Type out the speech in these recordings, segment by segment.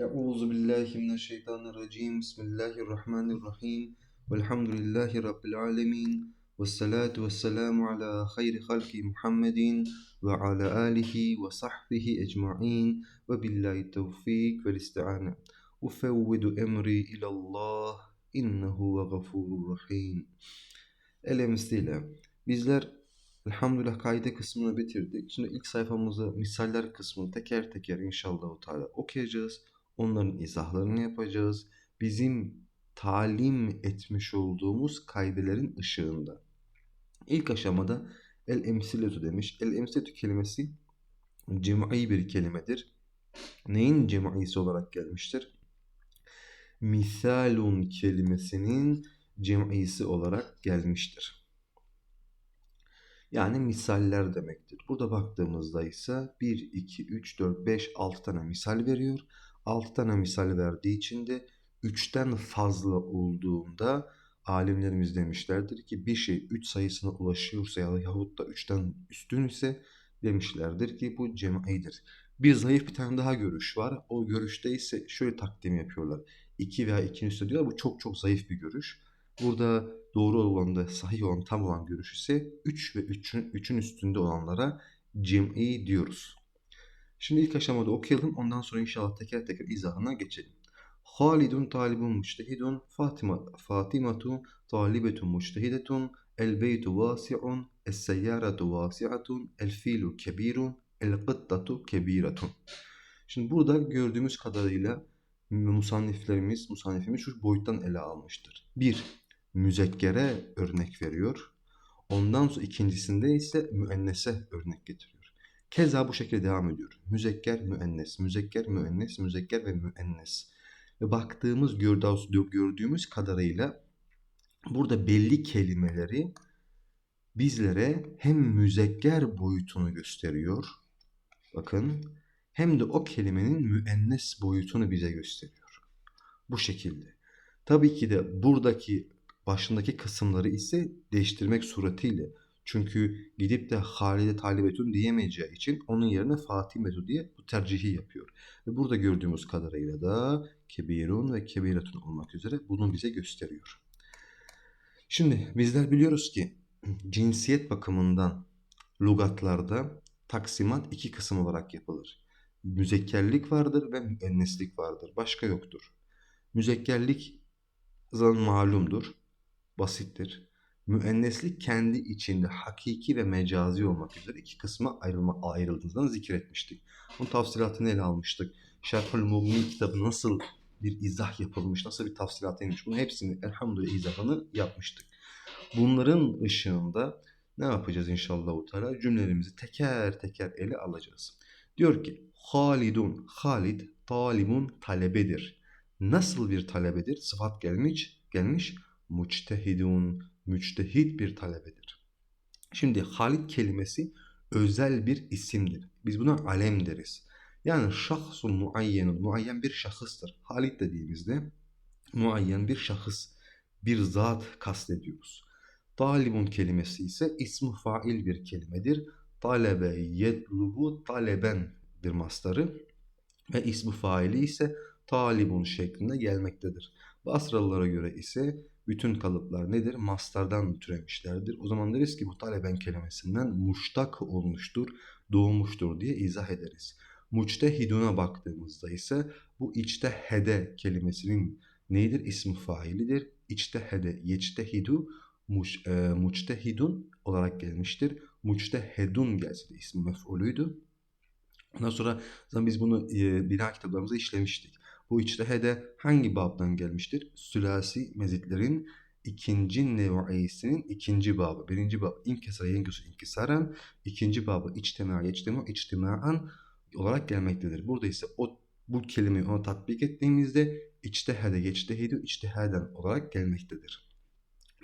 Euzu billahi mineşşeytanirracim. Bismillahirrahmanirrahim. Velhamdülillahi rabbil alamin. Ves salatu vesselamu ala hayri halki Muhammedin ve ala alihi ve sahbihi ecmaîn ve billahi tevfik ve isti'ane. Ufevvidu emri ilallah innehu ve gafurur rahim. El emsiyle bizler elhamdülillah kaide kısmını bitirdik. Şimdi ilk sayfamızı misaller kısmını teker teker inşallah okuyacağız. Onların izahlarını yapacağız. Bizim talim etmiş olduğumuz kaidelerin ışığında. İlk aşamada el emsiletu demiş. El emsiletu kelimesi cem'i bir kelimedir. Neyin cem'isi olarak gelmiştir? Misalun kelimesinin cem'isi olarak gelmiştir. Yani misaller demektir. Burada baktığımızda ise 1, 2, 3, 4, 5, 6 tane misal veriyor. 6 tane misal verdiği için de 3'ten fazla olduğunda alimlerimiz demişlerdir ki bir şey 3 sayısına ulaşıyorsa yahut da 3'ten üstün ise demişlerdir ki bu cem'idir. Bir zayıf bir tane daha görüş var. O görüşte ise şöyle takdim yapıyorlar. 2 veya 2'nin üstü diyorlar. Bu çok çok zayıf bir görüş. Burada doğru olan da sahih olan tam olan görüş ise 3 ve 3'ün 3'ün üstünde olanlara cem'i diyoruz. Şimdi ilk aşamada okuyalım. Ondan sonra inşallah teker teker izahına geçelim. Halidun talibun mujtehidun Fatima Fatimatu talibetun mujtehidetun El beytu vasi'un Es seyyaratu vasi'atun El filu kebirun El kıttatu kebiratun Şimdi burada gördüğümüz kadarıyla musanniflerimiz, musannifimiz şu boyuttan ele almıştır. Bir, müzekkere örnek veriyor. Ondan sonra ikincisinde ise müennese örnek getiriyor. Keza bu şekilde devam ediyor. Müzekker, müennes, müzekker, müennes, müzekker ve müennes. Ve baktığımız, gördüğümüz kadarıyla burada belli kelimeleri bizlere hem müzekker boyutunu gösteriyor. Bakın hem de o kelimenin müennes boyutunu bize gösteriyor. Bu şekilde. Tabii ki de buradaki başındaki kısımları ise değiştirmek suretiyle. Çünkü gidip de Halide Talibetun diyemeyeceği için onun yerine Fatih Metu diye bu tercihi yapıyor. Ve burada gördüğümüz kadarıyla da Kebirun ve Kebiretun olmak üzere bunu bize gösteriyor. Şimdi bizler biliyoruz ki cinsiyet bakımından lugatlarda taksimat iki kısım olarak yapılır. Müzekkerlik vardır ve müenneslik vardır. Başka yoktur. Müzekkerlik zaten malumdur basittir. Müenneslik kendi içinde hakiki ve mecazi olmak üzere iki kısma ayrılma, ayrıldığından zikretmiştik. Bunun tafsilatını ele almıştık. Şerhül Mugni kitabı nasıl bir izah yapılmış, nasıl bir tafsilat edilmiş bunu hepsini elhamdülillah izahını yapmıştık. Bunların ışığında ne yapacağız inşallah Teala? Cümlelerimizi teker teker ele alacağız. Diyor ki Halidun, Halid talibun talebedir. Nasıl bir talebedir? Sıfat gelmiş, gelmiş muçtehidun, müçtehit bir talebedir. Şimdi Halid kelimesi özel bir isimdir. Biz buna alem deriz. Yani şahsun muayyenun, muayyen bir şahıstır. Halid dediğimizde muayyen bir şahıs, bir zat kastediyoruz. Talibun kelimesi ise ismi fail bir kelimedir. Talebe yetlubu taleben bir mastarı ve ismi faili ise talibun şeklinde gelmektedir. Basralılara göre ise bütün kalıplar nedir? Mastardan türemişlerdir. O zaman deriz ki bu taleben kelimesinden muştak olmuştur, doğmuştur diye izah ederiz. Muçtehiduna baktığımızda ise bu içtehede kelimesinin neydir? İsmi failidir. İçtehede, yeçtehidu, muç, e, muçtehidun olarak gelmiştir. Muçtehedun gelse de ismi mef'uluydu. Ondan sonra zaten biz bunu e, bina kitaplarımızda işlemiştik. Bu içtihede hangi babdan gelmiştir? Sülasi mezitlerin ikinci nev'isinin ikinci babı. Birinci bab inkesara yenkusu inkisaran. ikinci babı içtima içtima içtima'an olarak gelmektedir. Burada ise o bu kelimeyi ona tatbik ettiğimizde içtihede geçtehidu içtihaden olarak gelmektedir.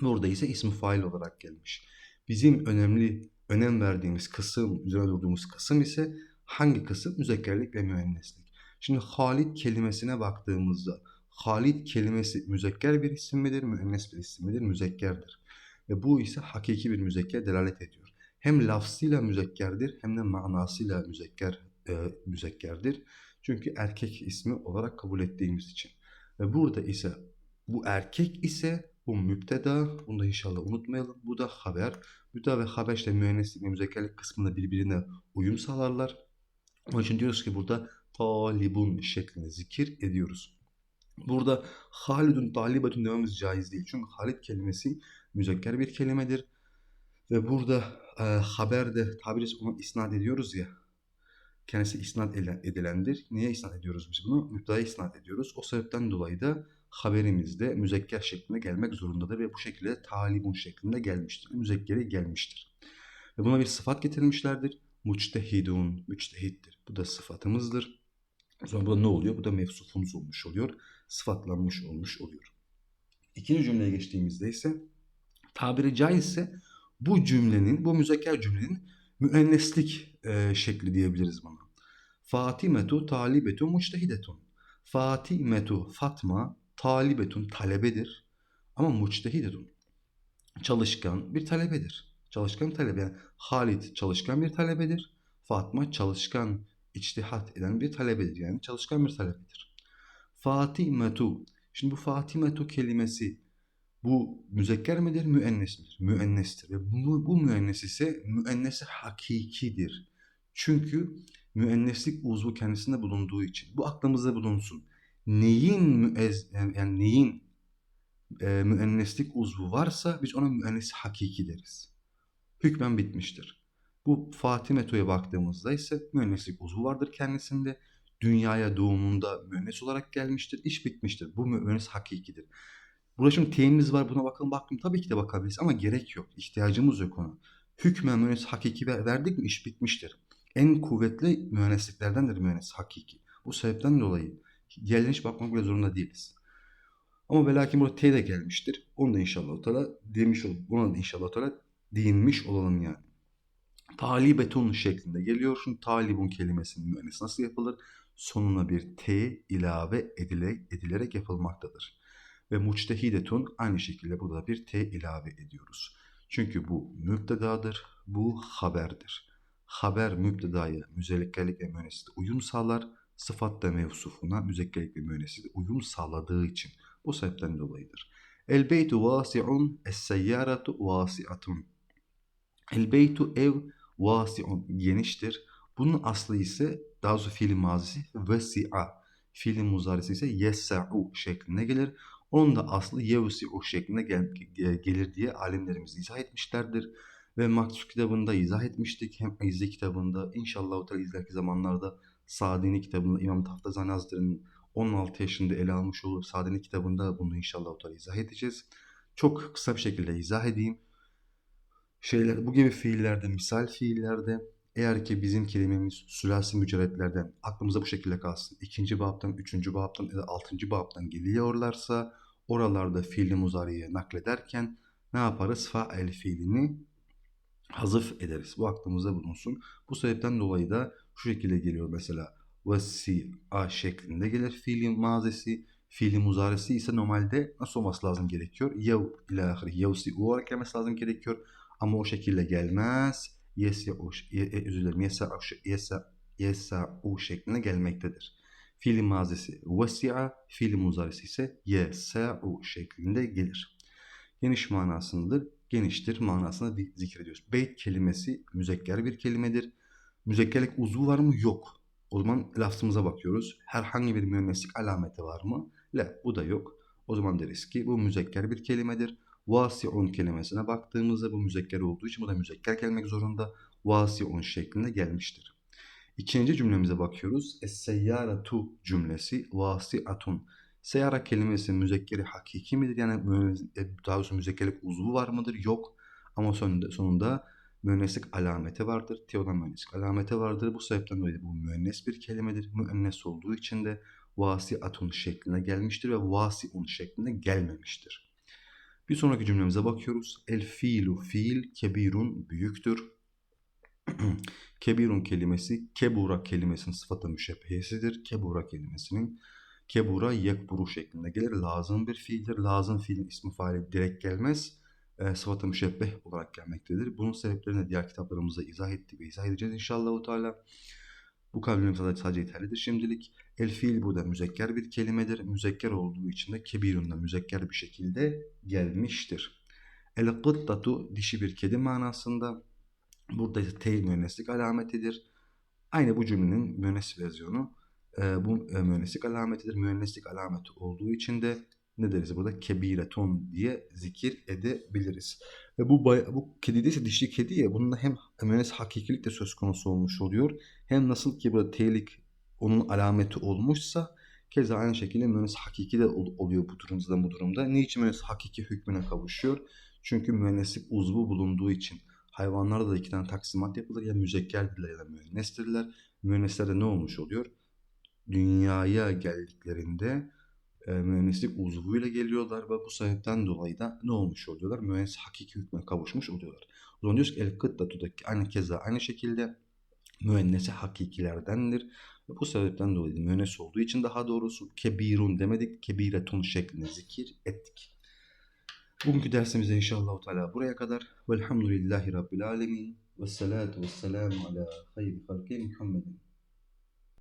Burada ise ismi fail olarak gelmiş. Bizim önemli önem verdiğimiz kısım, üzerine durduğumuz kısım ise hangi kısım? Müzekkerlik ve müenneslik. Şimdi Halid kelimesine baktığımızda Halid kelimesi müzekker bir isim midir, müennes bir isim midir? Müzekkerdir. Ve bu ise hakiki bir müzekker delalet ediyor. Hem lafzıyla müzekkerdir hem de manasıyla müzekker e, müzekkerdir. Çünkü erkek ismi olarak kabul ettiğimiz için. Ve burada ise bu erkek ise bu müpteda. Bunu da inşallah unutmayalım. Bu da haber. Müpteda ve haber işte müenneslik ve müzekkerlik kısmında birbirine uyum sağlarlar. Onun için diyoruz ki burada talibun şeklinde zikir ediyoruz. Burada Halidun talibetun dememiz caiz değil. Çünkü Halid kelimesi müzekker bir kelimedir. Ve burada e, haberde tabiri ona isnat ediyoruz ya. Kendisi isnat edilendir. Niye isnat ediyoruz biz bunu? Müptedaya isnat ediyoruz. O sebepten dolayı da haberimizde müzekker şeklinde gelmek zorundadır ve bu şekilde talibun şeklinde gelmiştir. Müzekkeri gelmiştir. Ve buna bir sıfat getirmişlerdir. Muçtehidun, müçtehittir. Bu da sıfatımızdır. O zaman burada ne oluyor? Bu da mevsufumuz olmuş oluyor. Sıfatlanmış olmuş oluyor. İkinci cümleye geçtiğimizde ise tabiri caizse bu cümlenin, bu müzekker cümlenin müenneslik e, şekli diyebiliriz buna. Fatimetu talibetun muçtehidetun. Fatimetu Fatma talibetun talebedir ama muçtehidetun. Çalışkan bir talebedir. Çalışkan talebe yani Halit çalışkan bir talebedir. Fatma çalışkan, içtihat eden bir talebedir. Yani çalışkan bir talebedir. Fatimetu. Şimdi bu Fatimetu kelimesi bu müzekker midir, müennes midir? Müennestir. Ve bu, bu müennes ise müennesi hakikidir. Çünkü müenneslik uzvu kendisinde bulunduğu için. Bu aklımızda bulunsun. Neyin müez, yani, neyin e, müenneslik uzvu varsa biz ona müennes hakiki deriz. Hükmen bitmiştir. Bu Fatime baktığımızda ise müenneslik uzvu vardır kendisinde. Dünyaya doğumunda müennes olarak gelmiştir. İş bitmiştir. Bu müennes hakikidir. Burada şimdi teyimiz var buna bakalım baktım tabii ki de bakabiliriz ama gerek yok. İhtiyacımız yok ona. Hükmen müennes hakiki verdik mi iş bitmiştir. En kuvvetli müennesliklerdendir müennes hakiki. Bu sebepten dolayı gelmiş bakmak bile zorunda değiliz. Ama ve lakin burada T de gelmiştir. Onu da inşallah Teala demiş ol, ona da inşallah Teala değinmiş olalım yani. Talibetun şeklinde geliyor. Şimdi talibun kelimesinin müennesi nasıl yapılır? Sonuna bir T ilave edile, edilerek yapılmaktadır. Ve muçtehidetun aynı şekilde burada bir T ilave ediyoruz. Çünkü bu müptedadır, bu haberdir. Haber müptedaya müzelliklerlik ve müennesite uyum sağlar. Sıfat da mevsufuna müzekkerlik ve müennesite uyum sağladığı için. Bu sebepten dolayıdır. El beytu vasi'un, es seyyaratu vasi'atun. El beytu ev vasi'un geniştir. Bunun aslı ise daha doğrusu fiil mazisi vesi'a. Fiil muzarisi ise yessa'u şeklinde gelir. Onun da aslı yevsi'u şeklinde gel, gelir diye alimlerimiz izah etmişlerdir. Ve Maksut kitabında izah etmiştik. Hem İzzi kitabında inşallah ileriki zamanlarda Sa'dini kitabında İmam Taftazani Hazretleri'nin 16 yaşında ele almış olduğu Sa'dini kitabında bunu inşallah izah edeceğiz. Çok kısa bir şekilde izah edeyim. Şeyler, bu gibi fiillerde, misal fiillerde eğer ki bizim kelimemiz sülasi mücerretlerden aklımıza bu şekilde kalsın. ikinci babdan, üçüncü babdan ya da altıncı babdan geliyorlarsa oralarda fiili muzariye naklederken ne yaparız? Fa'el fiilini hazıf ederiz. Bu aklımızda bulunsun. Bu sebepten dolayı da şu şekilde geliyor mesela a şeklinde gelir fiilin mazisi. Fiili muzaresi ise normalde nasıl olması lazım gerekiyor? Yev ile ahiri yevsi olarak gelmesi lazım gerekiyor. Ama o şekilde gelmez. Yes'u e, özür dilerim. Yes'u yesa, yesa'u şeklinde gelmektedir. Fiili mazisi vesi'a, fiili muzaresi ise yesa'u şeklinde gelir. Geniş manasındadır. Geniştir manasında zikrediyoruz. Beyt kelimesi müzekker bir kelimedir. Müzekkerlik uzvu var mı? Yok. O zaman lafzımıza bakıyoruz. Herhangi bir müenneslik alameti var mı? La, bu da yok. O zaman deriz ki bu müzekker bir kelimedir. Vasi'un kelimesine baktığımızda bu müzekker olduğu için bu da müzekker gelmek zorunda. Vasi'un şeklinde gelmiştir. İkinci cümlemize bakıyoruz. Es-seyyaratu cümlesi vasi'atun. Seyyara kelimesi müzekkeri hakiki midir? Yani e, daha doğrusu müzekkerlik uzvu var mıdır? Yok. Ama sonunda, sonunda müenneslik alameti vardır. Teodan müenneslik alameti vardır. Bu sebepten dolayı bu müennes bir kelimedir. Müennes olduğu için de vasi'atun şeklinde gelmiştir ve vasi'un şeklinde gelmemiştir. Bir sonraki cümlemize bakıyoruz. El fiilu fiil kebirun büyüktür. Kebirun kelimesi kebura kelimesinin sıfatı müşebbehesidir. Kebura kelimesinin kebura yekburu şeklinde gelir. Lazım bir fiildir. Lazım fiilin ismi faili direkt gelmez. E, sıfatı müşebbeh olarak gelmektedir. Bunun sebeplerini diğer kitaplarımızda izah ettik ve izah edeceğiz inşallah. Bu sadece, sadece yeterlidir şimdilik. El fiil burada müzekker bir kelimedir. Müzekker olduğu için de kebirun da müzekker bir şekilde gelmiştir. El gıttatu dişi bir kedi manasında. Burada ise te müenneslik alametidir. Aynı bu cümlenin müennes versiyonu e, bu e, müenneslik alametidir. Müenneslik alameti olduğu için de ne deriz burada? Kebireton diye zikir edebiliriz. Ve bu bu kedi de ise dişi kedi ya bunun hem müennes hakikilik de söz konusu olmuş oluyor. Hem nasıl ki burada telik onun alameti olmuşsa keza aynı şekilde müennes hakiki de ol- oluyor bu durumda bu durumda. Niçin müennes hakiki hükmüne kavuşuyor? Çünkü müenneslik uzvu bulunduğu için. Hayvanlarda da iki tane taksimat yapılır. Ya müzekkerdirler ya da müennestirler. Müenneslerde ne olmuş oluyor? Dünyaya geldiklerinde e, mühendislik uzvuyla geliyorlar ve bu sebepten dolayı da ne olmuş oluyorlar? Mühendis hakiki hükme kavuşmuş oluyorlar. O zaman diyoruz ki el kıttatudaki aynı keza aynı şekilde müennesi hakikilerdendir. Bu sebepten dolayı müennes olduğu için daha doğrusu kebirun demedik, kebiretun şeklinde zikir ettik. Bugünkü dersimiz inşallah Teala buraya kadar. Velhamdülillahi Rabbil Alemin. Ve salatu ve selamu ala hayri halki Muhammedin.